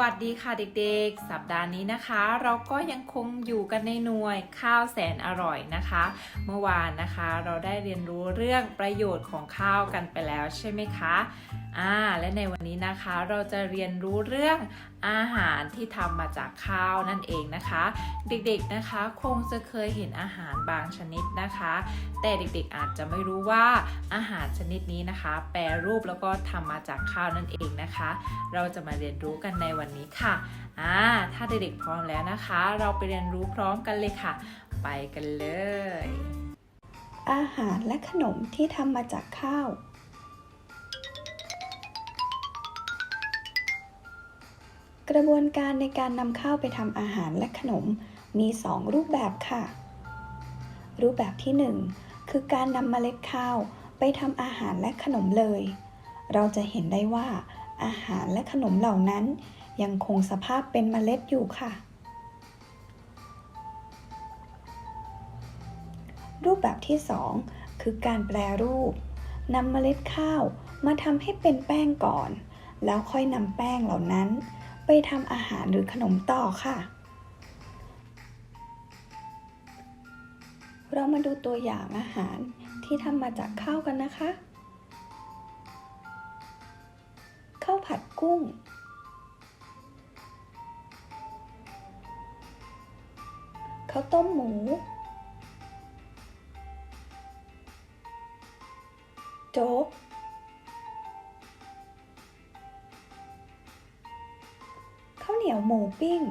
วัสดีค่ะเด็กๆ สัปดาห์นี้นะคะ เราก็ยังคงอยู่กันในหน่วยข้าวแสนอร่อยนะคะ เมื่อวานนะคะเราได้เรียนรู้เรื่องประโยชน์ของข้าวกันไปแล้วใช่ไหมคะอ่าและในวันนี้นะคะเราจะเรียนรู้เรื่อง อาหารที่ทำมาจากข้าวนั่นเองนะคะ เด็กๆนะคะคงจะเคยเห็นอาหารบางชนิดนะคะ แต่เด็กๆอาจจะไม่รู้ว่าอาหารชนิดนี้นะคะ แปรรูปแล้วก็ทำมาจากข้าวนั่นเองนะคะ เราจะมาเรียนรู้กันในวันนี้ค่ะอ่าถ้าเด็กๆพร้อมแล้วนะคะ เราไปเรียนรู้พร้อมกันเลยค่ะ ไปกันเลย อาหารและขนมที่ทำมาจากข้าว ระบวนการในการนำข้าวไปทำอาหารและขนมมี 2 รูปแบบค่ะ รูปแบบที่ 1 คือการนำเมล็ดข้าวไปทำอาหารและขนมเลย เราจะเห็นได้ว่าอาหารและขนมเหล่านั้น ยังคงสภาพเป็นเมล็ดอยู่ค่ะ รูปแบบที่ 2 คือการแปรรูปนำเมล็ดข้าวมาทำให้เป็นแป้งก่อน แล้วค่อยนำแป้งเหล่านั้น ไปทำอาหารหรือขนมต่อค่ะ เรามาดูตัวอย่างอาหารที่ทำมาจากข้าวกันนะคะ ข้าวผัดกุ้ง ข้าวต้มหมู โจ๊ก เหนียวหมูปิ้ง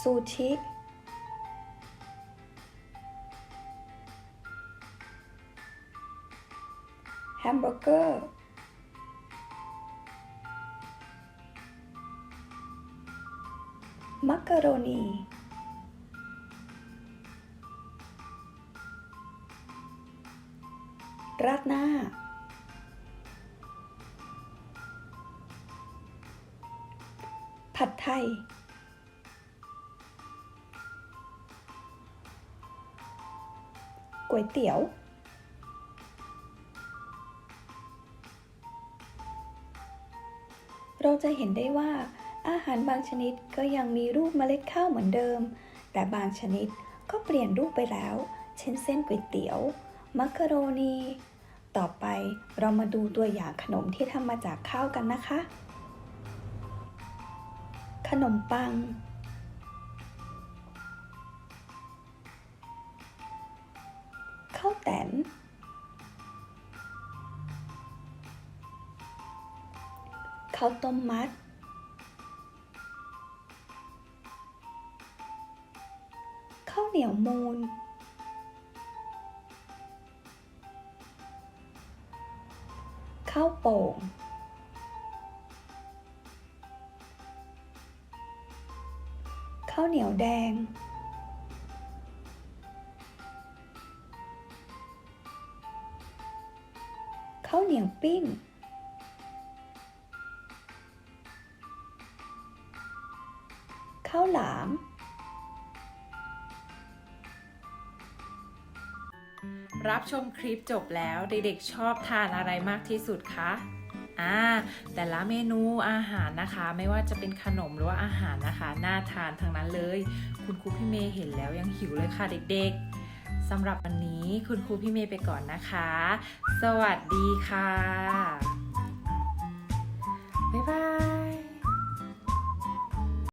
ซูชิแฮมเบอร์เกอร์ มักกะโรนี ราดหน้า ผัดไทย ก๋วยเตี๋ยว เราจะเห็นได้ว่า อาหารบางชนิดก็ยังมีรูปเมล็ดข้าวเหมือนเดิม แต่บางชนิดก็เปลี่ยนรูปไปแล้ว เช่นเส้นก๋วยเตี๋ยว มักกะโรนี ต่อไปเรามาดูตัวอย่างขนมที่ทำมาจากข้าวกันนะคะ ขนมปัง ข้าวแตนข้าวต้มมัด ข้าวเหนียวมูนข้าวโป่ง ข้าวเหนียวแดง ข้าวเหนียวปิ้ง ข้าวหลาม รับชมคลิปจบแล้วเด็กๆชอบทานอะไรมากที่สุดคะ อ่าแต่ละเมนูอาหารนะคะ ไม่ว่าจะเป็นขนมหรือว่าอาหารนะคะน่าทานทั้งนั้นเลย คุณครูพี่เมย์เห็นแล้วยังหิวเลยค่ะเด็กๆสำหรับวันนี้คุณครูพี่เมย์ไปก่อนนะคะ สวัสดีค่ะบ๊ายบาย